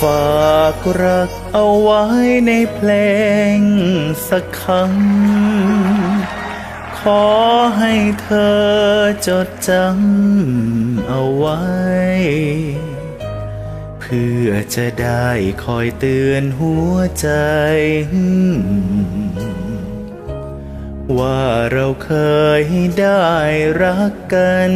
ฝากรักเอาไว้ในเพลงสักคำขอให้เธอจดจำเอาไว้ เพื่อจะได้คอยเตือนหัวใจ ว่าเราเคยได้รักกัน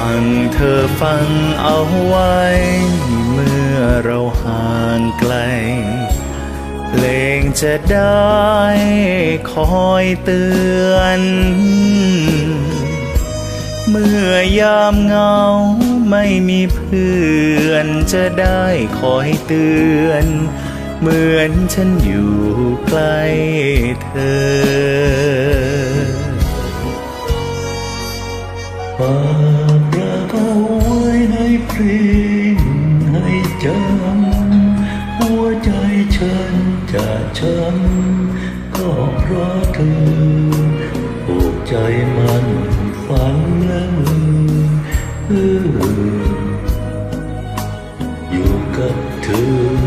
ฟังเธอฟังเอาไว้ เมื่อเราห่างไกล เพลงจะได้คอยเตือน เมื่อยามเงาไม่มีเพื่อนจะได้คอยเตือน เหมือนฉันอยู่ใกล้เธอ ฉันจะช้ำก็เพราะเธอผูกใจมันฝันและมืออยู่กับเธอ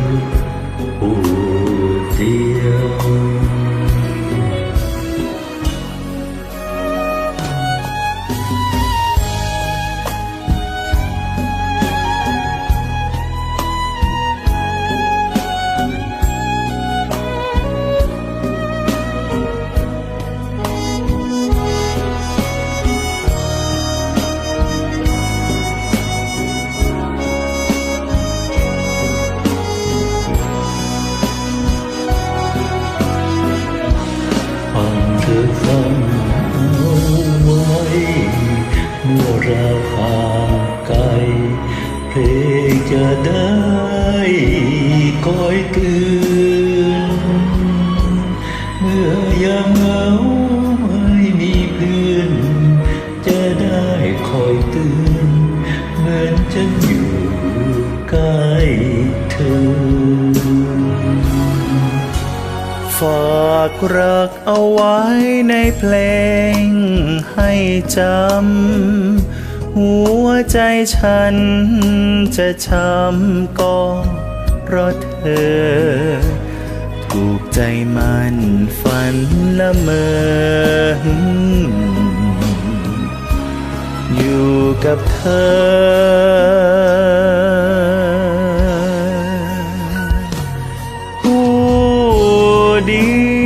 เพลงจะได้คอยเตือนเมื่อยามเหงาไม่มีเพื่อน จะได้คอยเตือนเหมือนฉันอยู่ใกล้เธอ ฝากรักเอาไว้ในเพลงให้จำ หัวใจฉันจะช้ำก็เพราะเธอ ถูกใจมันฝันละเมอ อยู่กับเธอ ผู้ดี